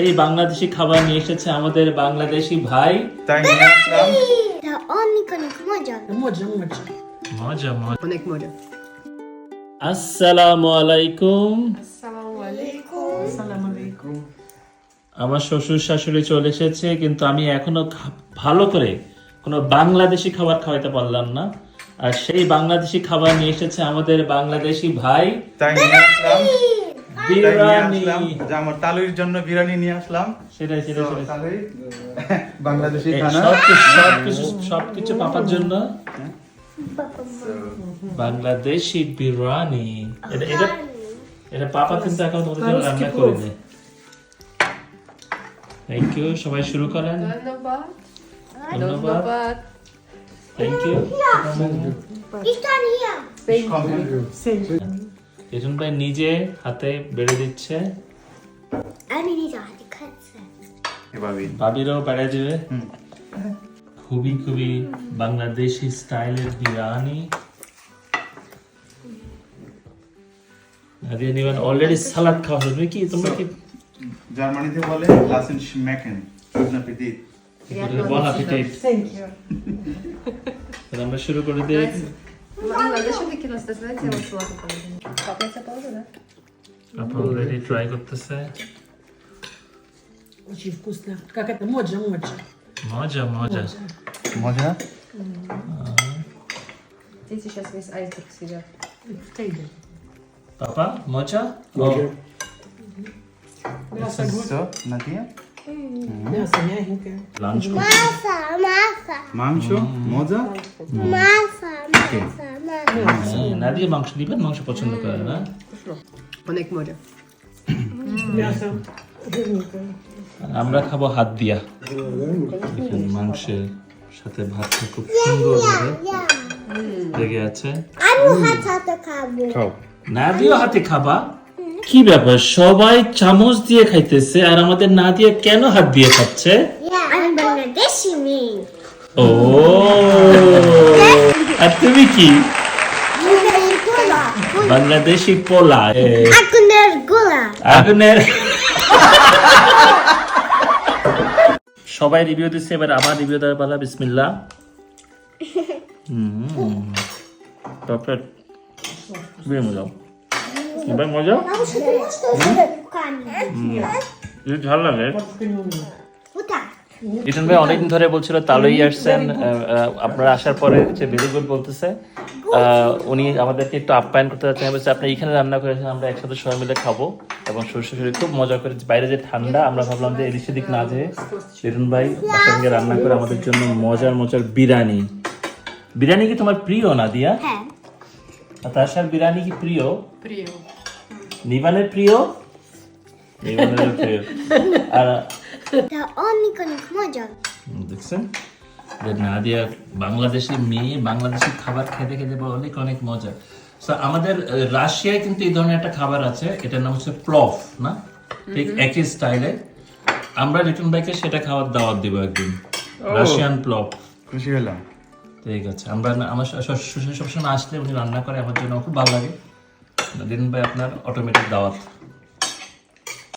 এই বাংলাদেশি খাবার নিয়ে এসেছে আমাদের বাংলাদেশি ভাই। তাই নিয়ে আসলাম অনেক অনেক মজা। Moja, moja. মজা মজা। Onek moja. আসসালামু আলাইকুম. আমার শ্বশুর শাশুড়ি চলে এসেছে কিন্তু আমি এখনও ভালো করে কোনো বাংলাদেশি খাবার খাওয়াতে পারলাম না। আর সেই বাংলাদেশি খাবার নিয়ে এসেছে আমাদের বাংলাদেশি ভাই। তাই নিয়ে আসলাম আমার তালুর জন্য বিরিয়ানি নিয়ে আসলাম। সেটাই সেটাই সেটাই। বাংলাদেশি এই খানা। সবকিছু সবকিছু সবকিছু পাপার জন্য? বাংলাদেশি বিরিয়ানি। এটা এটা এটা পাপা কিন্তু এখন তোমাদের জন্য রান্না করেনি থ্যাংক ইউ সবাই শুরু করেন। ধন্যবাদ। ধন্যবাদ। থ্যাংক ইউ রেজন ভাই নিজে হাতে বেড়ে দিচ্ছে আমি নিজে হাতে খাচ্ছি এভাবেই ভাবিরও বেড়ে দিবে খুবই খুবই বাংলাদেশি স্টাইলের বিরিয়ানি নাদিয়া নিবেন অলরেডি সালাদ খাওয়া হবে কি তোমরা কি জার্মানিতে বলে লাসেন মেকেন না পেটি বল Thank you. তাহলে আমরা শুরু করে দিই Марина, а зачем ты кинулась? Ты знаете, я вам салату положила. Папа, я тебя положу, да? Папа, really try good. Очень вкусно. Как это? Моджа, моджа. Моджа, моджа. Можно? А. Дети сейчас весь айсберг съедят. Папа, моча, Моджа. Мясо все на тебе? Мясо мягенькое. Ланчо. Маса, маса. Манчо, моджа? Маса, маса. মাংস মাংস পছন্দ করে না হ্যাঁ? অনেক মজা। আমরা খাব হাত দিয়া। মাংসের সাথে ভাতটা খুব সুন্দর লেগে আছে। হাতে খাবা। কি ব্যাপার? সবাই চামচ দিয়ে খাইতেছে আর আমাদের না দিয়ে কেন হাত দিয়ে খাচ্ছে? ও। আর তুমি কি? বাংলাদেশি পোলা আগুনের গোলা আগুনের সবাই রিভিউ দিচ্ছে এবার আমার রিভিউ দেওয়ার পালা পারফেক্ট খুবই মজা এবার মজা যদি লাগে। ইটন ভাই অনেকদিন ধরে বলছিল তালই আসছেন আপনারা আসার পরে যে ভেরি গুড বলতেছে উনি আমাদেরকে একটু আপ্যায়ন করতে চাচ্ছেন বলছে আপনি এখানে রান্না করেছেন আমরা একসাথে সবাই মিলে খাব এবং শরীর শরীর খুব মজা করে বাইরে যে ঠান্ডা আমরা ভাবলাম যে এদিক সেদিক না যে লিটন ভাই সঙ্গে রান্না করে আমাদের জন্য মজার মজার বিরিয়ানি। বিরিয়ানি কি তোমার প্রিয় না দিয়া? সাথে বিরিয়ানি কি প্রিয়? প্রিয়। নিবানের প্রিয়? নিবানের প্রিয়। আর মজা দেখছেন? যে নাদিয়া বাংলাদেশি মেয়ে বাংলাদেশি খাবার খেতে খেতে অনেক অনেক মজা। So, আমাদের রাশিয়ায় কিন্তু এই ধরনের একটা খাবার আছে এটার নাম হচ্ছে প্লফ না? ঠিক একই স্টাইলে। আমরা রিটন ভাইকে সেটা খাওয়ার দাওয়াত দিব একদিন। রাশিয়ান প্লফ খুশি হলাম। ঠিক আছে। আমরা আমার সবসময় আসলে উনি রান্না করে আমার জন্য খুব ভালো লাগে। রিটন ভাই আপনার অটোমেটিক দাওয়াত।